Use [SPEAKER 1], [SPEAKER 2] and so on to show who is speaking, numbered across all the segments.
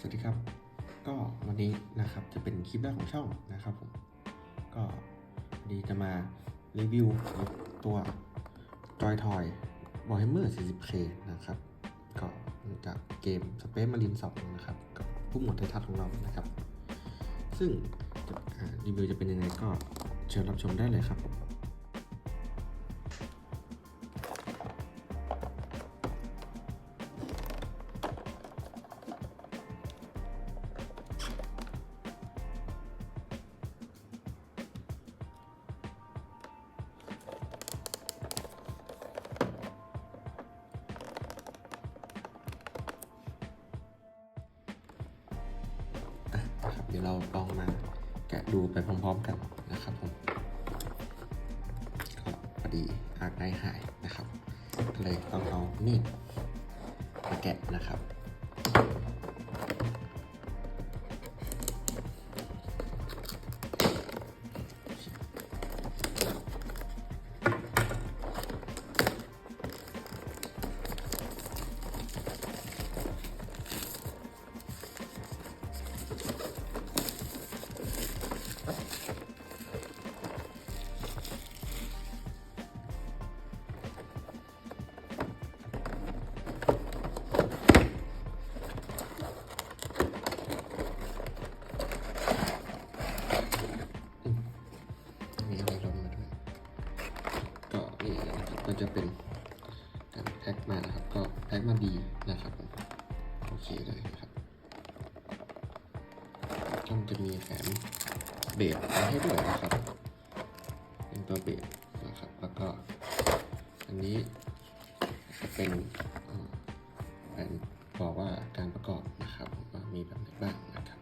[SPEAKER 1] สวัสดีครับ ก็วันนี้นะครับจะเป็นคลิปแรกของช่องนะครับผม ก็วันนี้จะมารีวิวตัว Joy Toy Warhammer 40K นะครับ ก็จากเกม Space Marine 2 นะครับ กับผู้หมวดไททัศน์ของเรานะครับ ซึ่งรีวิวจะเป็นยังไงก็เชิญรับชมได้เลยครับผม เดี๋ยวเราลองมาแกะดูไปพร้อมๆกันนะครับผมก็พอดีอาร์คได้หายนะครับ ก็เลยต้องเอามีดมาแกะนะครับ จะเป็นการแพ็คมานะครับ ก็แพ็คมาดีนะครับโอเคเลยนะครับก็จะมีแถมเบสมาให้ด้วยนะครับ เป็นตัวเบสนะครับแล้วก็อันนี้จะเป็นเอ่อแผนบอกว่าการประกอบนะครับว่ามีแบบไหนบ้างนะครับ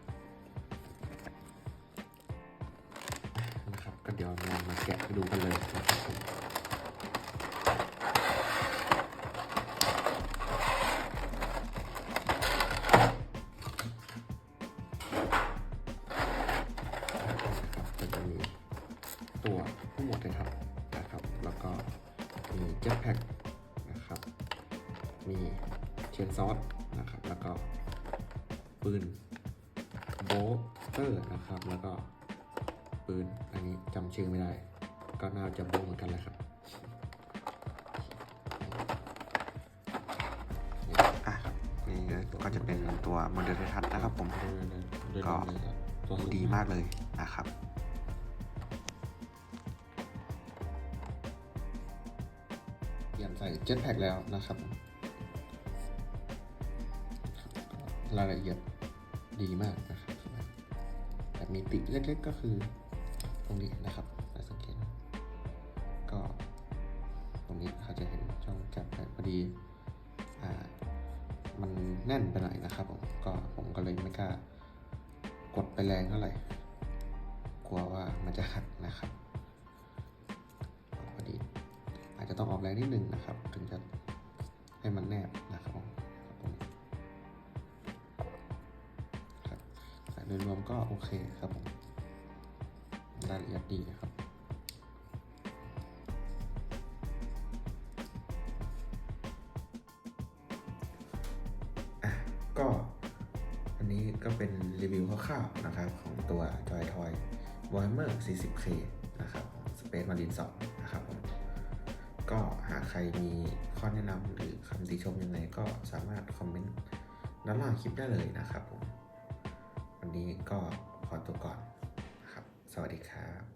[SPEAKER 1] นะครับ ก็เดี๋ยวเรามาแกะดูกันเลยนะครับ ผู้หมวดเลยครับนะครับ แล้วก็มีเจ็ตแพ็กนะครับ มีเชนซอสนะครับ แล้วก็ปืนโบเตอร์นะครับ แล้วก็ปืนอันนี้จำชื่อไม่ได้ ก็น่าจะโบเหมือนกันแหละครับอะนี่ก็จะเป็นตัวโมเดลทัศน์นะครับผม ก็ดูดีมากเลยนะครับ เปลี่ยนใส่เจ็ตแพ็กแล้วนะครับรายละเอียดดีมากนะครับแต่มีติเล็กๆก็คือตรงนี้นะครับสังเกตก็ตรงนี้เขาจะเห็นช่องแกลบแต่พอดีอ่ามันแน่นไปหน่อยนะครับผมก็ผมก็เลยไม่กล้ากดไปแรงเท่าไหร่กลัวว่ามันจะหักนะครับ จจะต้องออกแรงนิดนึงนะครับ ถึงจะให้มันแนบนะครับผมครับผมครับแต่โดยรวมก็โอเคครับผมรายละเอียดดีครับอะก็อันนี้ก็เป็นรีวิวคร่าวๆนะครับ ของตัว Joy Toy Warhammer 40K นะครับ Space Marine 2นะครับ ก็หากใครมีข้อแนะนำหรือคำติชมยังไงก็สามารถคอมเมนต์ด้านล่างคลิปได้เลยนะครับผมวันนี้ก็ขอตัวก่อนนะครับ สวัสดีครับ